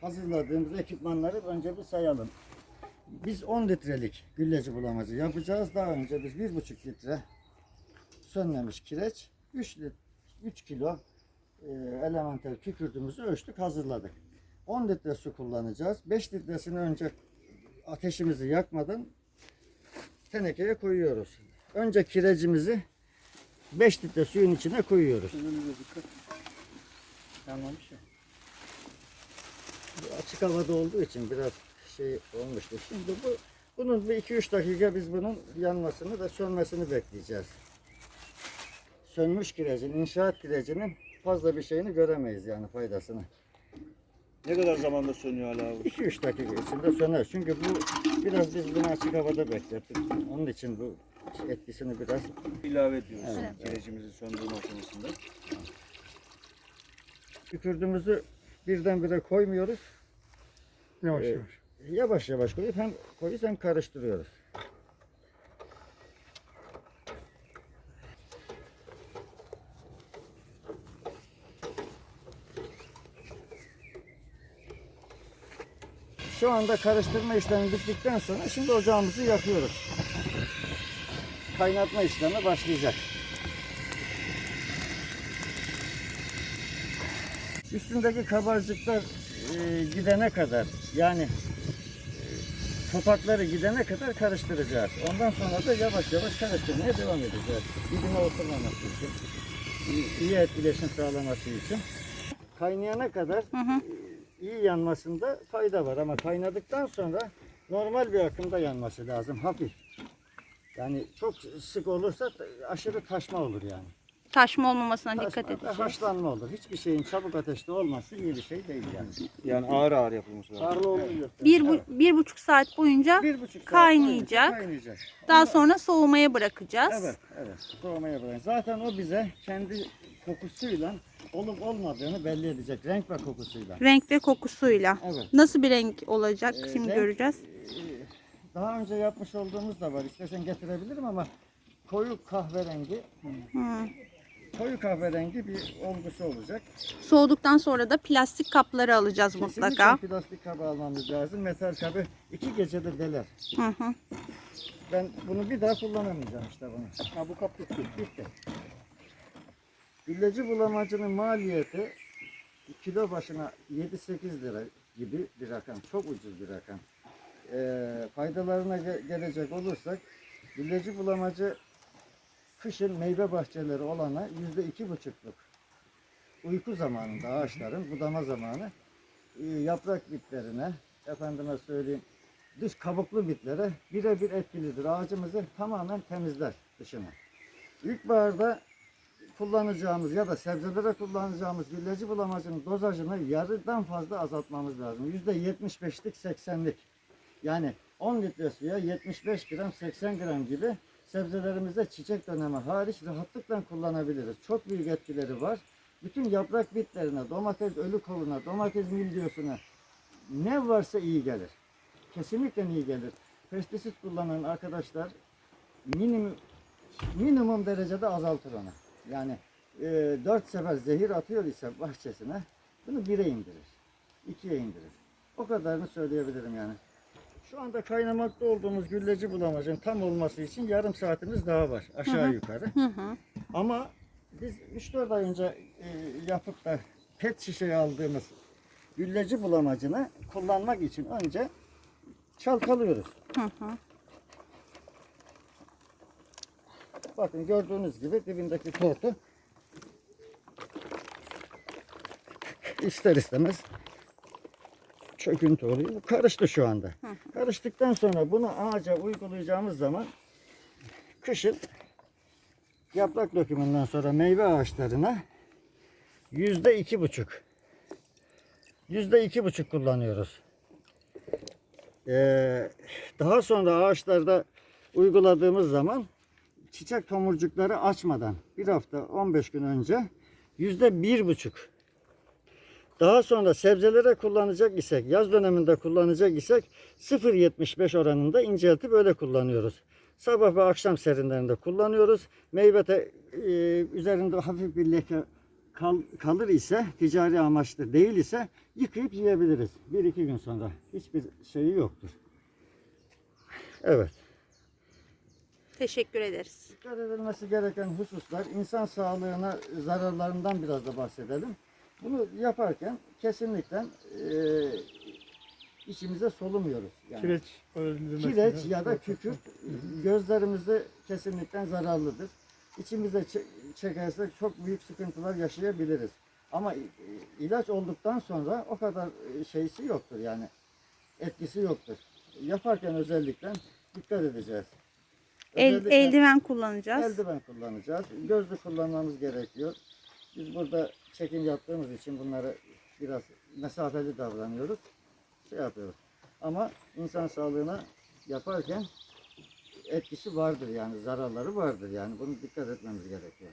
hazırladığımız ekipmanları önce bir sayalım. Biz 10 litrelik gülleci bulamacı yapacağız. Daha önce biz 1,5 litre sönmemiş kireç, 3, lit, 3 kilo e, elementer kükürdüğümüzü ölçtük, hazırladık. 10 litre su kullanacağız. 5 litresini önce ateşimizi yakmadan tenekeye koyuyoruz. Önce kirecimizi 5 litre suyun içine koyuyoruz. Yanmamış ya. Açık havada olduğu için biraz şey olmuştu. Şimdi bu bunun bir 2-3 dakika biz bunun yanmasını ve sönmesini bekleyeceğiz. Sönmüş kirecin, inşaat kirecinin fazla bir şeyini göremeyiz yani faydasını. Ne kadar zamanda sönüyor hala bu? 2-3 dakika içinde söner. Çünkü bu biraz biz bunu açık havada beklettik. Onun için bu etkisini biraz İlave ediyoruz. Evet. Kirecimizin söndürme aşamasında. kükürdüğümüzü birdenbire koymuyoruz. Yavaş Ee, yavaş. Yavaş yavaş koyup hem koyup hem karıştırıyoruz. Şu anda karıştırma işlemi bittikten sonra şimdi ocağımızı yakıyoruz. Kaynatma işlemi başlayacak. Üstündeki kabarcıklar e, gidene kadar yani e, topakları gidene kadar karıştıracağız. Ondan sonra da yavaş yavaş karıştırmaya devam edeceğiz. Dibine oturmaması için, iyi- iyi etkileşim sağlaması için. Kaynayana kadar e, iyi yanmasında fayda var ama kaynadıktan sonra normal bir akımda yanması lazım, hafif. Yani çok sık olursa aşırı taşma olur yani. Taşma olmamasına dikkat Taşma ve edeceğiz. haşlanma olur. Hiçbir şeyin çabuk ateşte olması iyi bir şey değil yani. Yani ağır ağır yapılması lazım. Harlı oluyor. Bir, bu, bir buçuk saat boyunca bir buçuk saat kaynayacak. boyunca kaynayacak. daha sonra soğumaya bırakacağız. Evet, evet. Soğumaya bırakın. Zaten o bize kendi kokusuyla olup olmadığını belli edecek. Renk ve kokusuyla. Renk ve kokusuyla. Evet. Nasıl bir renk olacak Ee, şimdi renk, göreceğiz. e, Daha önce yapmış olduğumuz da var. İstersen getirebilirim ama koyu kahverengi, Hı. Koyu kahverengi bir olgusu olacak. Soğuduktan sonra da plastik kapları alacağız Kesinlikle mutlaka. plastik kabı almamız lazım. Metal kabı iki gecede deler. Hı hı. Ben bunu bir daha kullanamayacağım işte bunu. Ha bu kap bitti. Bitti. Gülleci bulamacının maliyeti kilo başına 7-8 lira gibi bir rakam. Çok ucuz bir rakam. Ee, faydalarına ge- gelecek olursak gülleci bulamacı kışın meyve bahçeleri olana yüzde iki buçukluk uyku zamanında ağaçların budama zamanı e, yaprak bitlerine efendime söyleyeyim dış kabuklu bitlere birebir etkilidir. Ağacımızı tamamen temizler dışını. İlkbaharda kullanacağımız ya da sebzelere kullanacağımız gülleci bulamacının dozajını yarıdan fazla azaltmamız lazım. Yüzde 75'lik 80'lik. Yani 10 litre suya 75 gram 80 gram gibi sebzelerimizde çiçek dönemi hariç rahatlıkla kullanabiliriz. Çok büyük etkileri var. Bütün yaprak bitlerine, domates ölü koluna, domates milyosuna ne varsa iyi gelir. Kesinlikle iyi gelir. Pestisit kullanan arkadaşlar minimum minimum derecede azaltır onu. Yani e, 4 sefer zehir atıyor ise bahçesine bunu 1'e indirir. 2'ye indirir. O kadarını söyleyebilirim yani. Şu anda kaynamakta olduğumuz gülleci bulamacın tam olması için yarım saatimiz daha var aşağı yukarı. Hı hı. Ama biz 3-4 ay önce e, yapıp da pet şişeye aldığımız gülleci bulamacını kullanmak için önce çalkalıyoruz. Hı hı. Bakın gördüğünüz gibi dibindeki tortu ister istemez çöküntü oluyor. Bu karıştı şu anda. Karıştıktan sonra bunu ağaca uygulayacağımız zaman kışın yaprak dökümünden sonra meyve ağaçlarına yüzde iki buçuk yüzde iki buçuk kullanıyoruz. Ee, daha sonra ağaçlarda uyguladığımız zaman çiçek tomurcukları açmadan bir hafta 15 gün önce yüzde bir buçuk. Daha sonra sebzelere kullanacak isek, yaz döneminde kullanacak isek 0.75 oranında inceltip öyle kullanıyoruz. Sabah ve akşam serinlerinde kullanıyoruz. Meyve de, e, üzerinde hafif bir leke kal- kalır ise ticari amaçlı değil ise yıkayıp yiyebiliriz. Bir iki gün sonra hiçbir şeyi yoktur. Evet. Teşekkür ederiz. Dikkat edilmesi gereken hususlar insan sağlığına zararlarından biraz da bahsedelim. Bunu yaparken kesinlikle eee içimize solumuyoruz. Yani Kireç kireç ya da kükürt gözlerimize kesinlikle zararlıdır. İçimize çe- çekersek çok büyük sıkıntılar yaşayabiliriz. Ama ilaç olduktan sonra o kadar e, şeysi yoktur yani etkisi yoktur. Yaparken özellikle dikkat edeceğiz. El, Özellikle- eldiven kullanacağız. Eldiven kullanacağız. Gözlük kullanmamız gerekiyor. Biz burada çekim yaptığımız için bunları biraz mesafeli davranıyoruz. Şey yapıyoruz. Ama insan sağlığına yaparken etkisi vardır yani zararları vardır yani bunu dikkat etmemiz gerekiyor.